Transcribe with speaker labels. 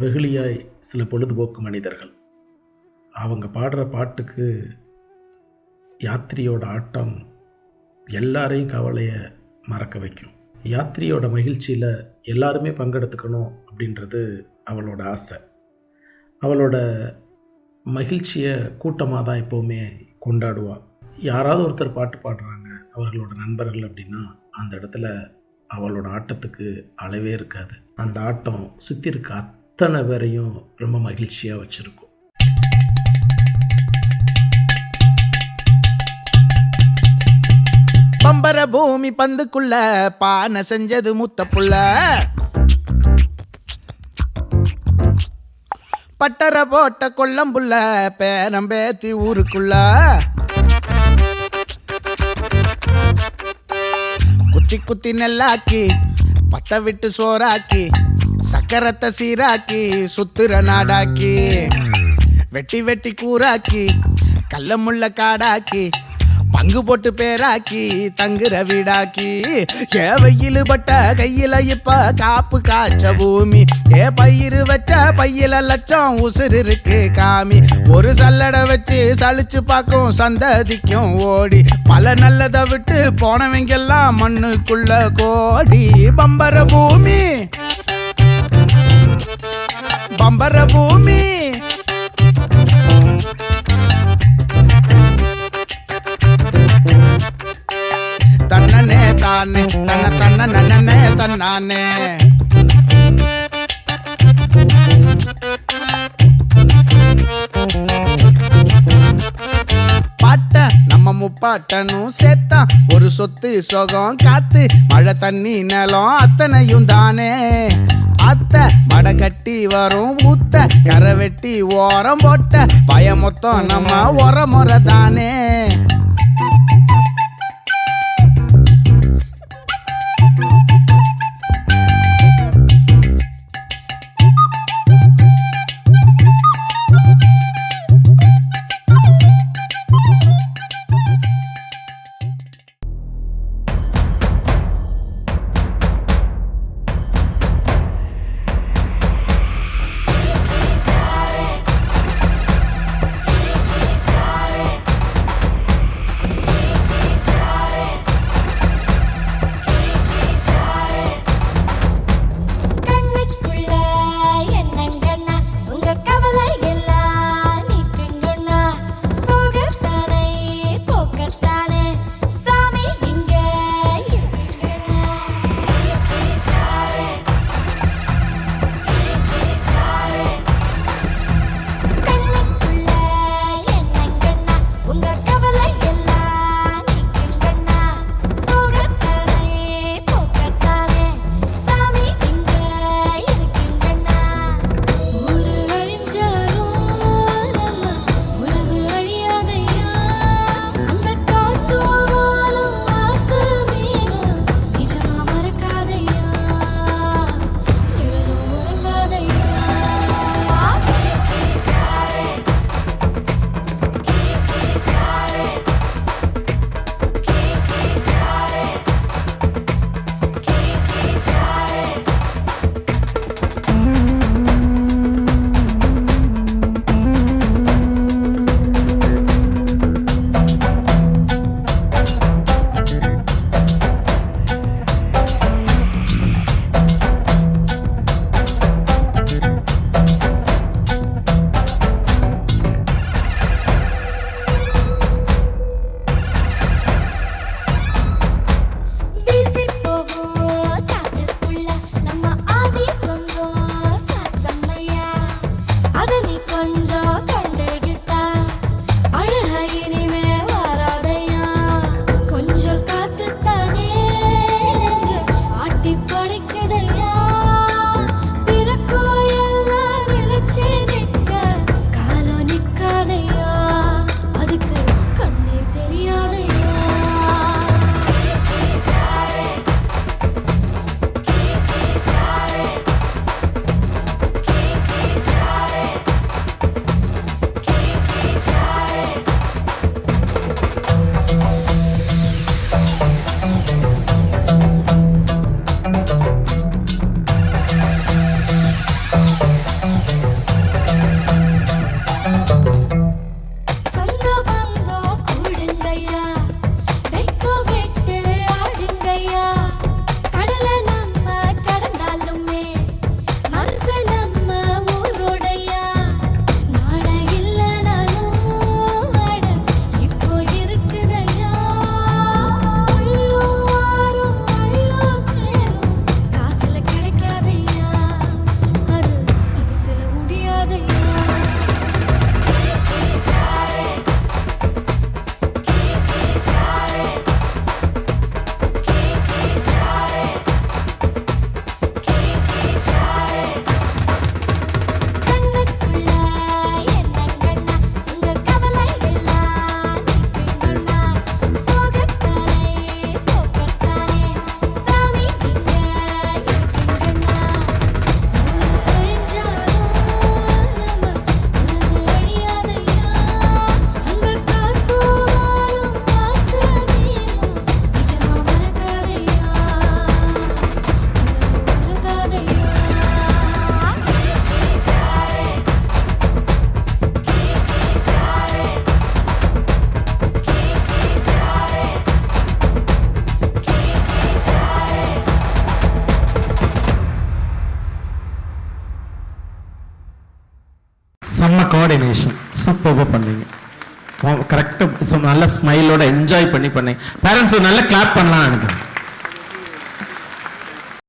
Speaker 1: வெகுளியாய் சில பொழுதுபோக்கு மனிதர்கள். அவங்க பாடுற பாட்டுக்கு யாத்திரியோட ஆட்டம் எல்லாரையும் கவலையை மறக்க வைக்கும். யாத்திரியோட மகிழ்ச்சியில் எல்லாருமே பங்கெடுத்துக்கணும் அப்படின்றது அவளோட ஆசை. அவளோட மகிழ்ச்சியை கூட்டமாக தான் எப்போவுமே கொண்டாடுவாள் யாராவது ஒருத்தர் பாட்டு பாடுறாங்க அவர்களோட நண்பர்கள் அப்படின்னா அந்த இடத்துல அவளோட ஆட்டத்துக்கு அளவே இருக்காது. அந்த ஆட்டம் சுற்றி இருக்க அத்தனை பேரையும் ரொம்ப மகிழ்ச்சியாக வச்சுருக்கோம்.
Speaker 2: பம்பர பூமி பந்துக்குள்ள பானை செஞ்சது முத்த புள்ள. பட்டர போட்ட கொள்ளம்புள்ள பேரம் பேத்தி ஊருக்குள்ள. குத்தி குத்தி நெல்லாக்கி பத்த விட்டு சோறாக்கி சக்கரத்தை சீராக்கி சுத்துற நாடாக்கி வெட்டி வெட்டி கூறாக்கி கல்ல முள்ள காடாக்கி பங்கு போட்டு பேராக்கி தங்குற வீடாக்கி. ஏ வெயில் பட்ட கையில இப்ப காப்பு காய்ச்ச பூமி. ஏ பயிறு வச்ச பையில லட்சம் உசுறு இருக்கு காமி. ஒரு சல்லடை வச்சு சலிச்சு பார்க்கும் சந்ததிக்கும் ஓடி. பல நல்லதை விட்டு போனவங்கெல்லாம் மண்ணுக்குள்ள கோடி. பம்பர பூமி. பம்பர பூமி தன்னனே தானே தன்ன தன்ன நன்னனே தன்னானே. நம்ம முப்பாட்டனும் சேர்த்தான் ஒரு சொத்து சொகம் காத்து மழை தண்ணி நிலம் அத்தனையும் தானே. அத்த மடை கட்டி வரும் ஊத்த கரை வெட்டி ஓரம் போட்ட பயமொத்தம் மொத்தம் நம்ம உரமுறை தானே.
Speaker 3: செம்ம கோஆர்டினேஷன் சூப்பராக பண்ணீங்க. கரெக்டாக நல்ல ஸ்மைலோட என்ஜாய் பண்ணி பண்ணீங்க. பேரண்ட்ஸ் நல்ல கிளாப் பண்ணலாம் நினைக்கிறேன்.